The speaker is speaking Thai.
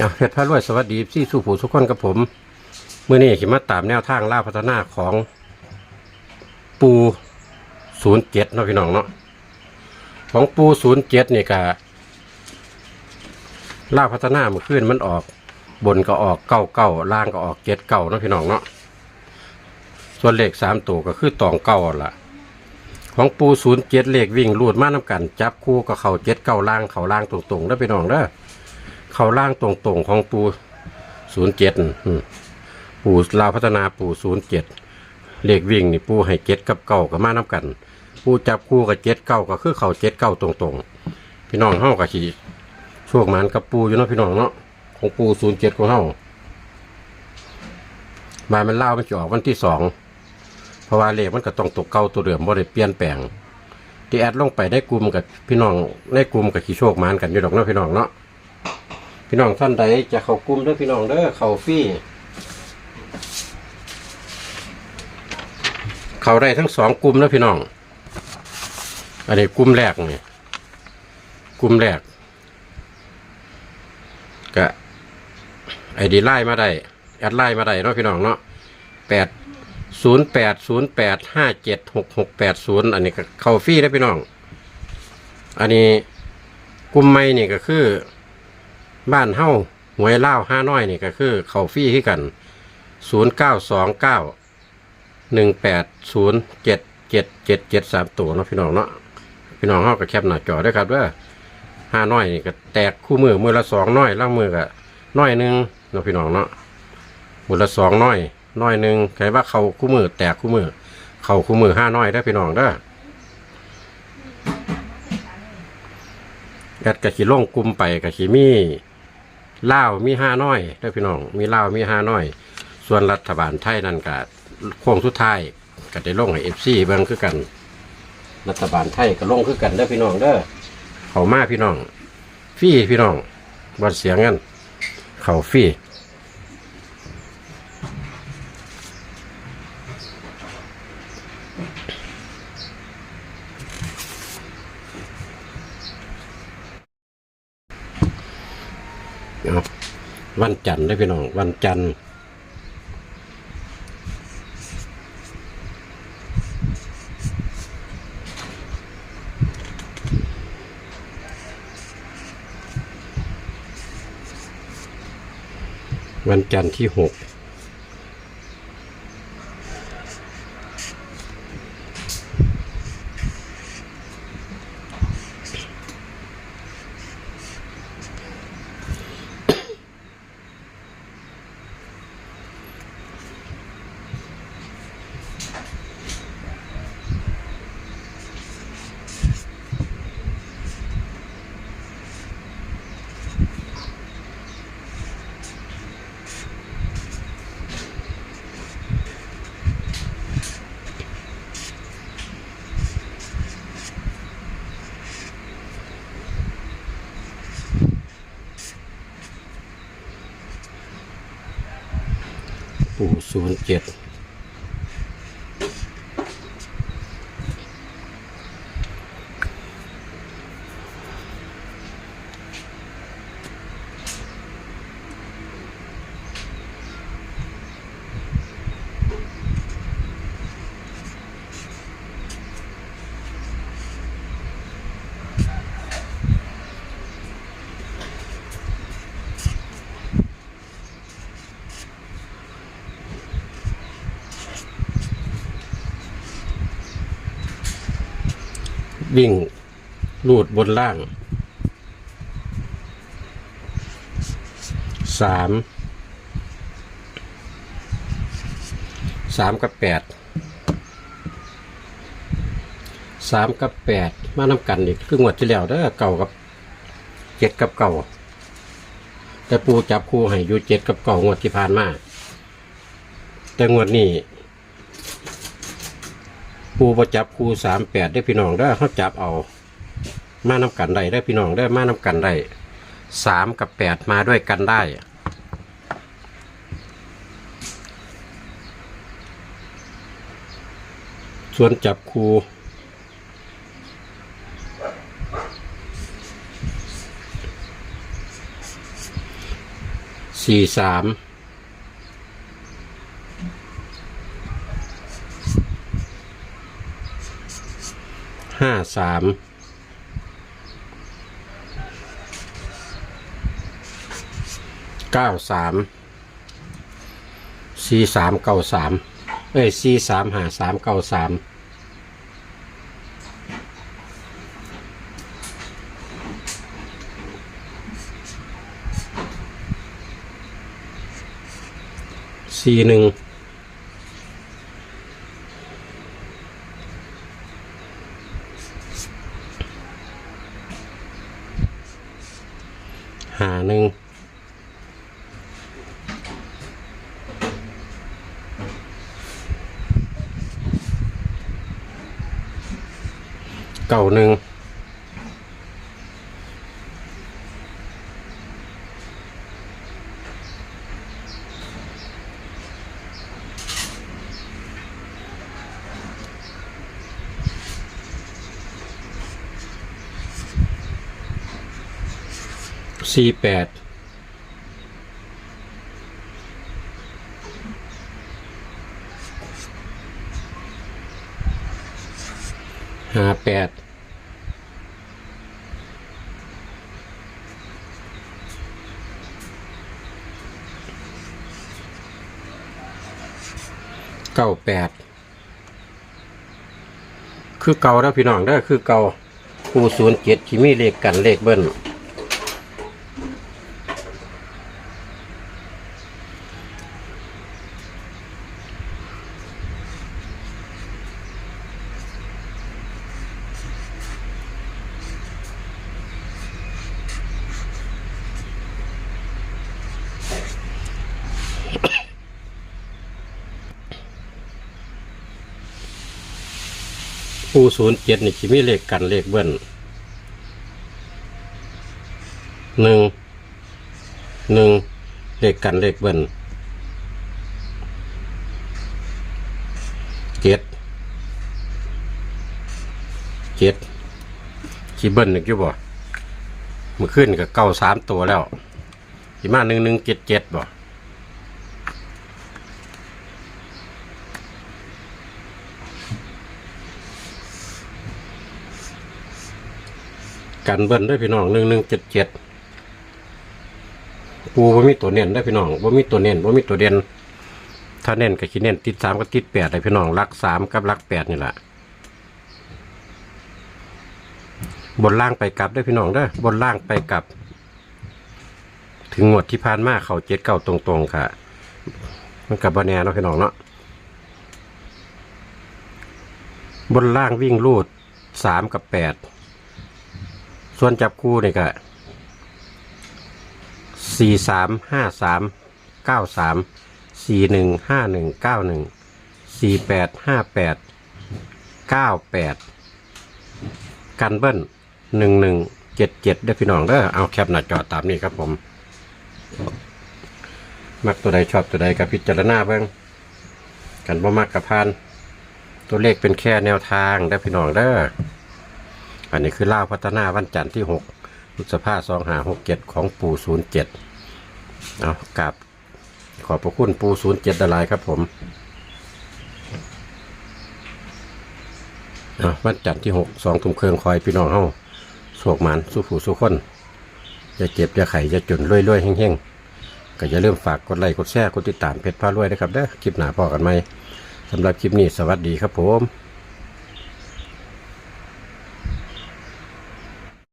อะเพชรพระรวยสวัสดีพี่สู่ผู้ทุกคนกับผมเมื่อนี้ขิมาตามแนวทางล่าพัฒนาของปูศูนย์เจ็ดเนาะพี่น้องเนาะของปูศูนย์เจ็ดนี่กะล่าพัฒนาเมื่อคืนมันออก บนก็ออกเก้าเก้าล่างก็ออกเจ็ดเก้าเนาะพี่น้องเนาะส่วนเลขสามตัวก็คือตองเก้าละของปูศูนย์เจ็ดเลขวิ่งรูดมาน้ากัน จับคู่กับเข่าเจ็ดเก้าล่างเข่าล่างตรงๆเด้อพี่น้องเด้อ เขาล่างตรงๆของปูศูนย์เจ็ดปูลาวพัฒนาปูศูนย์เจ็ดเลขวิ่งนี่ปูให้เจ็ดกับเก้ากับมาน้ากัน ปูจับคู่กับเจ็ดเก้าก็คือเขาเจ็ดเก้าตรงๆ พี่น้องเฮากับขี่โชคหมันกับปูอยู่เนาะพี่น้องเนาะของปูศูนย์เจ็ดของเฮาบามันเล่ามันจะออกวันที่สองเพราะว่าเลขมันก็ต้องตกเก้าตัวเดิมบ่ได้เปลี่ยนแปลงที่แอดลงไปได้กลุ่มกับพี่น้องได้กลุ่มกับขี่โชคหมันกันอยู่ดอกเนาะพี่น้องเนาะ พี่น้องท่านใดจะเข้ากลุ่มเด้อพี่น้องเด้อเข้าฟรีเข้าได้ทั้งสองกลุ่มแล้วพี่น้อง อันนี้กลุ่มแรกนี่กลุ่มแรกก็ไอดีไล่มาได้แอดไล่มาได้เนาะพี่น้องเนาะแปดศูนย์แปดศูนย์แปดห้าเจ็ดหกหกแปดศูนย์อันนี้ก็เข้าฟรีแล้วพี่น้อง อันนี้กลุ่มไม่นี่ก็คือ บ้านเฮ้าหวยเล่าห้าน้อยนี่ก็คือ เขาฟรี่ขึ้กันศูนย์เก้าสองเก้าหนึ่งแปดศูนย์เจ็ดเจ็ดเจ็ดเจ็ดสามตัวเนาะพี่น้องเนาะพี่น้องเฮาก็แคปหน้าจอด้วยครับเด้อห้าน้อยนี่ก็แตกคู่มือมือละสองน้อยล่างมือก็น้อยหนึ่งเนาะพี่น้องเนาะมือละสองน้อยน้อยหนึ่งใครว่าเขาคู่มือแตกคู่มือเขาคู่มือห้าน้อยได้พี่น้องเด้อแอดกะขีล่งกลุ่มไปกะขีมี เล่าวมีห้าน้อยเด้อพี่น้องมีเล่าวมีห้าน้อย ส่วนรัฐบาลไทยนั่นกะโค้งสุดท้ายก็ได้ลงให้เอฟซีเบิ่งคือกัน รัฐบาลไทยก็ลงคือกันเด้อพี่น้องเด้อเขามาพี่น้องฟรีพี่น้องบัดเสียงกันเขาฟรีเอา วันจันทร์ได้พี่น้อง วันจันทร์วันจันทร์ที่หกปู่ ศูนย์เจ็ด วิ่งลูดบนล่างสามสามกับแปดสามกับแปดมานำกันอีกคืองวดที่แล้วเด้อเก่ากับเจ็ดกับเก่า แต่ปูจับคู่ให้อยู่เจ็ดกับเก่างวดที่ผ่านมาแต่งวดนี้ ปูประจับคูสามแปดได้พี่น้องได้เขาจับเอา มานำกันได้ได้พี่น้องได้มานำกันได้สามกับแปดมาด้วยกันได้ส่วนจับคูสี่สาม ห้าสามเก้าสามสี่สามเก้าสามเอ้ยสี่สามหาสามเก้าสามสี่หนึ่งหาหนึ่ง เก้าหนึ่งสี่แปด ห้าแปดเก้าแปดคือเก่าแล้วพี่น้องได้คือเก่าคูศูนย์เจ็ดที่มีเลขกันเลขเบิ้ล ผู้ศูนย์เจ็ดนี่คิมีเลขกันเลขเบิ้ลหนึ่งหนึ่งเลขกันเลขเบิ้ลเจ็ดเจ็ดขีเบิ้ลนึกอยู่บ่เมื่อขึ้นก็เก้าสามตัวแล้วขีมาหนึ่งหนึ่งเจ็ดเจ็ดบ่ กันเบิ้ลด้วยพี่น้องหนึ่งหนึ่งเจ็ดเจ็ดปูว่ามีตัวเน้นได้พี่น้องว่ามีตัวเน้นว่ามีตัวเด่นถ้าเน้นก็ขี้เน้นติดสามก็ติดแปดเลยพี่น้องรักสามกับรักแปดนี่แหละบนล่างไปกลับได้พี่น้องเด้บนล่างไปกลับ ถึงงวดที่ผ่านมาเขาเจ็ดเก้าตรงๆค่ะ มันกับบแนเนาะพี่น้องเนาะบนล่างวิ่งรูดสามกับแปด ส่วนจับคู่นี่ก็สี่สามห้าสามเก้าสามสี่หนึ่งห้าหนึ่งเก้าหนึ่งสี่แปดห้าแปดเก้าแปดกันเบิ้ลหนึ่งหนึ่งเจ็ดเจ็ดได้อพี่น้องเด้อเอาแคปหน้าจอตามนี้ครับผม มักตัวใดชอบตัวใดกับพิจารณาเบ้างกันบ่มักกับพานตัวเลขเป็นแค่แนวทางได้พี่น้องเด้อ อันนี้คือล่าพัฒนาวันจันทร์ที่หกพฤษภาสองหาหกเจ็ดของปูศูนย์เจ็ดเอากราบขอบพระคุณปูศูนย์เจ็ดดลายครับผมเอาวันจันทร์ที่หกสองทุ่มเครื่องคอยพี่น้องเฮาสวกหมันสู้ผู้สู้คนอย่าเจ็บอย่าไข่อย่าจนรวยรวยๆเฮงๆก็อย่าลืมฝากกดไลค์กดแชร์กดติดตามเพจพารวยนะครับเด้อคลิปหน้าพอกันไหมสำหรับคลิปนี้สวัสดีครับผม